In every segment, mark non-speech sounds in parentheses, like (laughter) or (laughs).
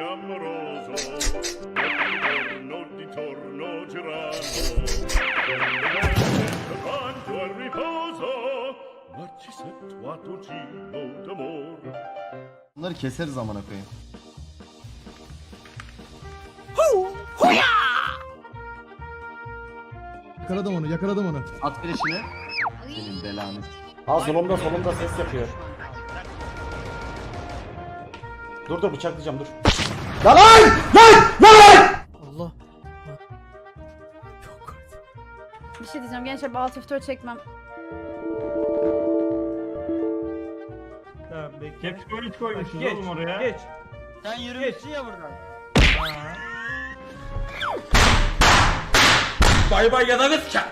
amoroso, ritorno di torno girano, quanto al riposo, Narcisetto a Tocino d'amor. Bunları keseriz amına koyayım. Yakaladım onu, yakaladım onu. At flash'ini. Senin belanı. Ha solumda solumda ses yapıyor. Dur dur bıçaklayacağım dur. Lan lan! Lan! Lan! Allah. Bir şey diyeceğim gençler bir alt F4 çekmem. Caps Coin koymuşuz oğlum oraya. Geç. Sen yürümüşsün ya buradan. Bay bay yadanız ka.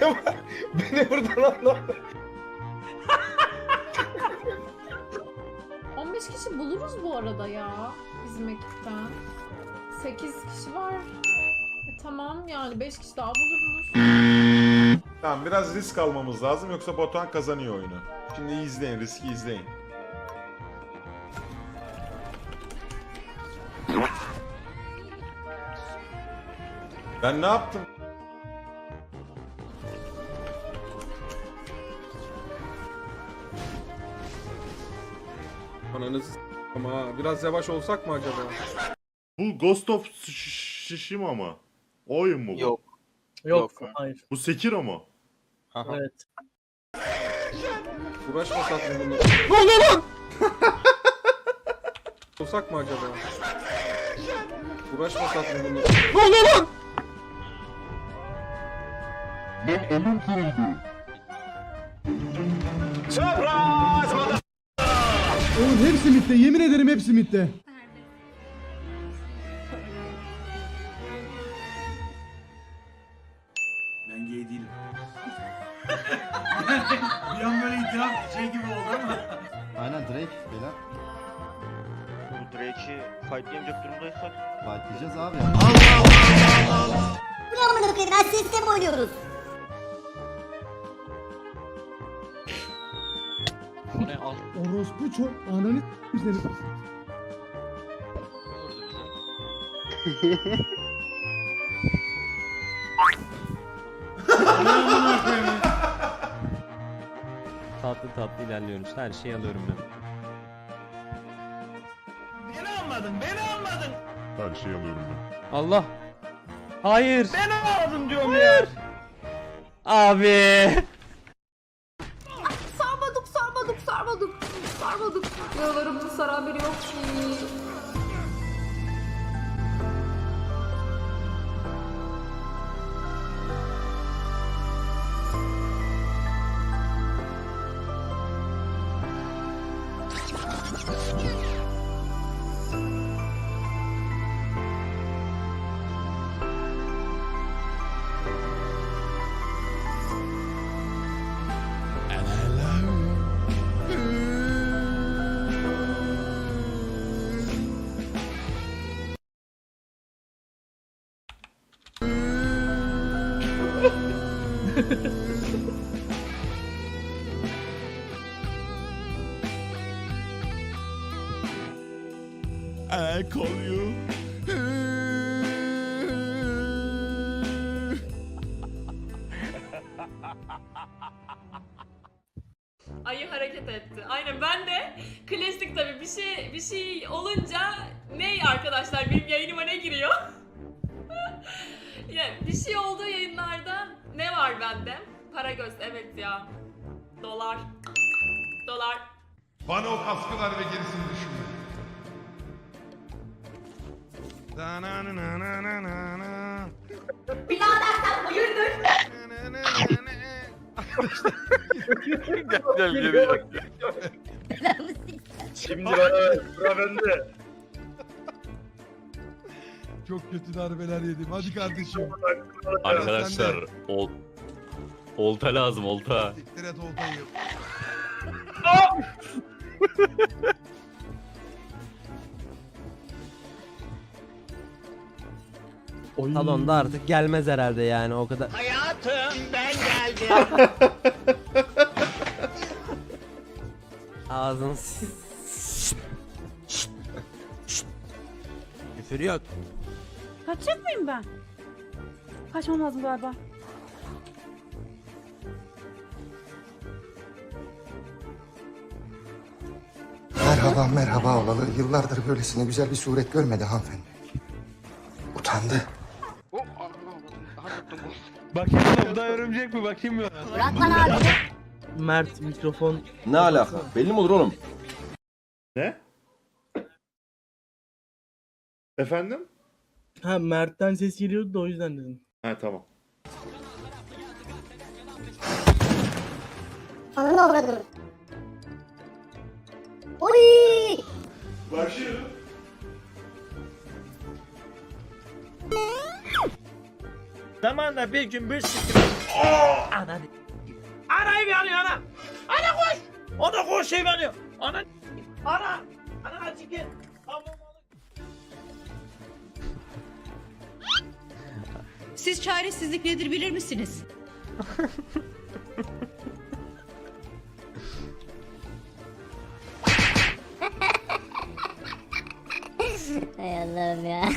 (laughs) Beni buradan al. 15 kişi buluruz bu arada ya bizim ekipten. 8 kişi var. E, tamam yani 5 kişi daha buluruz. Tamam biraz risk almamız lazım yoksa Batuhan kazanıyor oyunu. Şimdi izleyin riski izleyin. Ben ne yaptım? Ananız ama biraz yavaş olsak mı acaba? Bu Ghost of Tsushima mı? O oyun mu bu? Yok. Yok, hayır. Bu Sekiro mu? Evet. Uğraşmasak mı bunu? Ne oluyor lan? olsak mı acaba? Uğraşmasak mı bunu? Ne oluyor lan? Oğlum hepsi mitte, yemin ederim hepsi mitte. Ben gay değilim. (laughs) bir an böyle itiraf şey gibi oldu ama. Aynen Drake beyler. Bu Drake'i fightlayamayacak durumdaysak Fightlayacağız abi. Bu ne amına koyayım? Ben sesle mi oynuyoruz? Orospu çok ananı seni. Tatlı tatlı ilerliyoruz. Her şeyi alıyorum ben. Beni almadın, beni almadın. Her şeyi alıyorum ben. Allah. Hayır. Beni almadın diyorum ya. Abi. Sarmadık. Yaralarımızı saran biri yok ki. I call you. Ayı hareket etti. Aynen ben de klasik tabii bir şey bir şey olunca ne arkadaşlar benim yayınıma ne giriyor? (laughs) ya bir şey olduğu yayınlarda ne var bende? Para göz evet ya. Dolar. Dolar. Bana o kaskılar ve gerisini düşünme. Birader sen hayırdır? Gel gel gel. Şimdi sıra bende. Çok kötü darbeler yedim. Hadi kardeşim. Arkadaşlar ol olta lazım olta. Siktir et oltayı. (laughs) Salonda artık gelmez herhalde yani o kadar. Hayatım ben geldim. (laughs) Ağzını küfür yok. Kaçacak mıyım ben? Kaçmam lazım galiba. Merhaba merhaba olalı. Yıllardır böylesine güzel bir suret görmedi hanımefendi. Utandı. Bakayım bu da örümcek mi bakayım mı? Bırak lan abi. Mert mikrofon. Ne alaka? Belli mi olur oğlum? Ne? Efendim? Ha Mert'ten ses geliyordu da o yüzden dedim. Ha tamam. Ananı uğradım. Oy! Başlıyorum. Zamanla bir gün bir siktir. Ana. Anayı bir alıyor ana. Ana koş. Ona koş şey alıyor. Ana. Ana. Ana çıkın. Siz çaresizlik nedir bilir misiniz? Hay Allah'ım ya.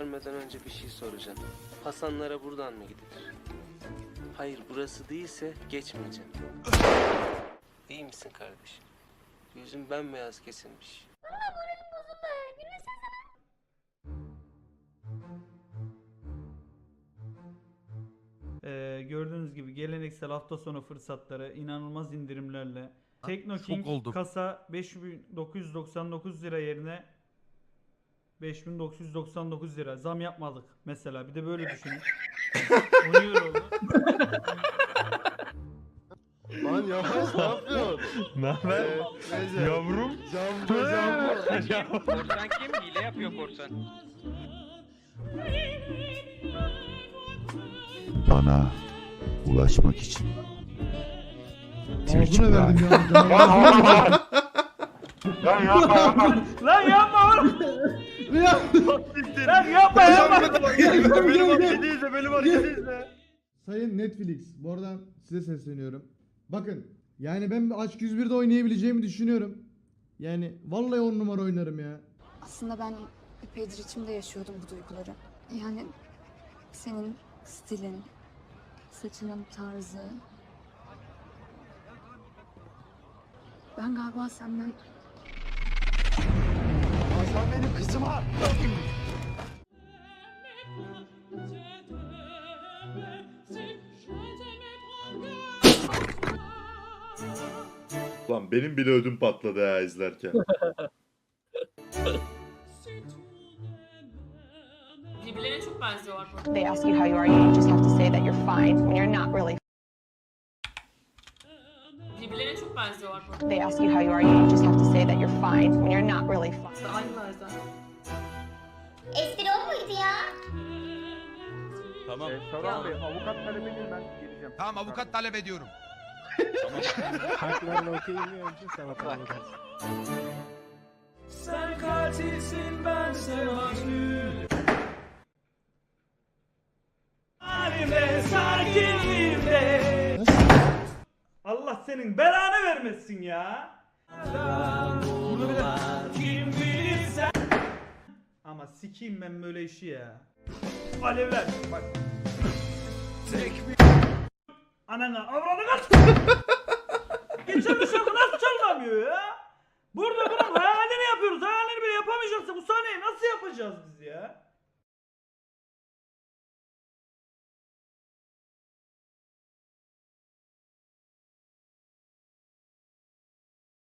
Ölmeden önce bir şey soracağım. Hasanlara buradan mı gidilir? Hayır burası değilse geçmeyeceğim. İyi misin kardeşim? Yüzün bembeyaz kesilmiş. Gördüğünüz gibi geleneksel hafta sonu fırsatları inanılmaz indirimlerle. Tekno King kasa 5999 lira yerine 5999 lira. Zam yapmadık mesela. Bir de böyle düşünün. (laughs) 10 euro oldu. Lan yavaş ne yapıyorsun? Ne haber? Yavrum. Cambo cambo. Korsan kim? Hile yapıyor korsan. Bana ulaşmak için. Ağzına verdim ya. (laughs) Lan yapma oğlum. Ya. Lan yapma yapma. Benim hareketi izle benim hareketi izle. Sayın Netflix, bu arada size sesleniyorum. Bakın, yani ben Aşk 101'de oynayabileceğimi düşünüyorum. Yani vallahi on numara oynarım ya. Aslında ben epeydir içimde yaşıyordum bu duyguları. Yani senin stilin, saçının tarzı. Ben galiba senden Hasan benim kızıma. Lan benim bile ödüm patladı ya izlerken. (laughs) Birbirlerine çok benziyorlar. They ask you how you are, you just have to say that you're fine when you're not really. Birbirlerine çok benziyorlar. They ask you how you are, you just have to say that you're fine when you're not really fine. İşte aynılar zaten. Espri o muydu ya? Tamam. Soran Bey avukat talep edin ben geleceğim. Tamam avukat talep ediyorum. Sen katilsin bense majnun. Senin belanı vermesin ya. Ama sikeyim ben böyle işi ya. Alevler bak. Tek bir Anana avradına (laughs) Geçen bir şarkı nasıl çalınamıyor ya? Burada bunun hayalini yapıyoruz. Hayalini bile yapamayacaksa bu sahneyi nasıl yapacağız biz?